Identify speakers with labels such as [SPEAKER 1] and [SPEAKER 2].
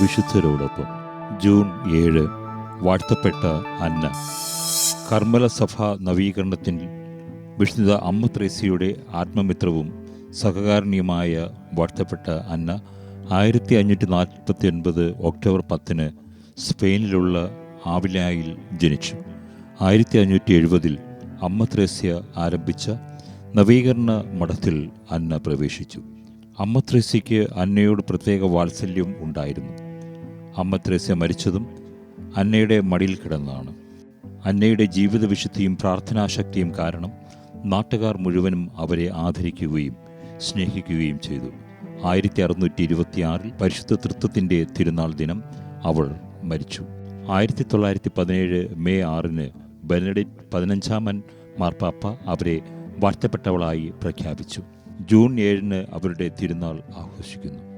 [SPEAKER 1] വിശുദ്ധരോടൊപ്പം June ഏഴ് വാഴ്ത്തപ്പെട്ട അന്ന കർമ്മല സഭ നവീകരണത്തിൽ വിഷ്ണുത അമ്മ ത്രേസ്യയുടെ ആത്മമിത്രവും സഹകാരണിയുമായ വാഴ്ത്തപ്പെട്ട അന്ന ആയിരത്തി അഞ്ഞൂറ്റി നാൽപ്പത്തി ഒൻപത് ഒക്ടോബർ പത്തിന് സ്പെയിനിലുള്ള ആവിലായിൽ ജനിച്ചു. ആയിരത്തി അഞ്ഞൂറ്റി എഴുപതിൽ അമ്മ ത്രേസ്യ ആരംഭിച്ച നവീകരണ മഠത്തിൽ അന്ന പ്രവേശിച്ചു. അമ്മ ത്രേസ്യയ്ക്ക് അന്നയോട് പ്രത്യേക വാത്സല്യം ഉണ്ടായിരുന്നു. അമ്മ ത്രേസ്യ മരിച്ചതും അന്നയുടെ മടിയിൽ കിടന്നതാണ്. അന്നയുടെ ജീവിത വിശുദ്ധിയും പ്രാർത്ഥനാശക്തിയും കാരണം നാട്ടുകാർ മുഴുവനും അവരെ ആദരിക്കുകയും സ്നേഹിക്കുകയും ചെയ്തു. ആയിരത്തി അറുന്നൂറ്റി ഇരുപത്തിയാറിൽ പരിശുദ്ധ തൃത്വത്തിന്റെ തിരുനാൾ ദിനം അവൾ മരിച്ചു. ആയിരത്തി തൊള്ളായിരത്തി പതിനേഴ് മെയ് ആറിന് ബെനഡിറ്റ് പതിനഞ്ചാമൻ മാർപ്പാപ്പ അവരെ വാഴ്ത്തപ്പെട്ടവളായി പ്രഖ്യാപിച്ചു. ജൂൺ ഏഴിന് അവരുടെ തിരുനാൾ ആഘോഷിക്കുന്നു.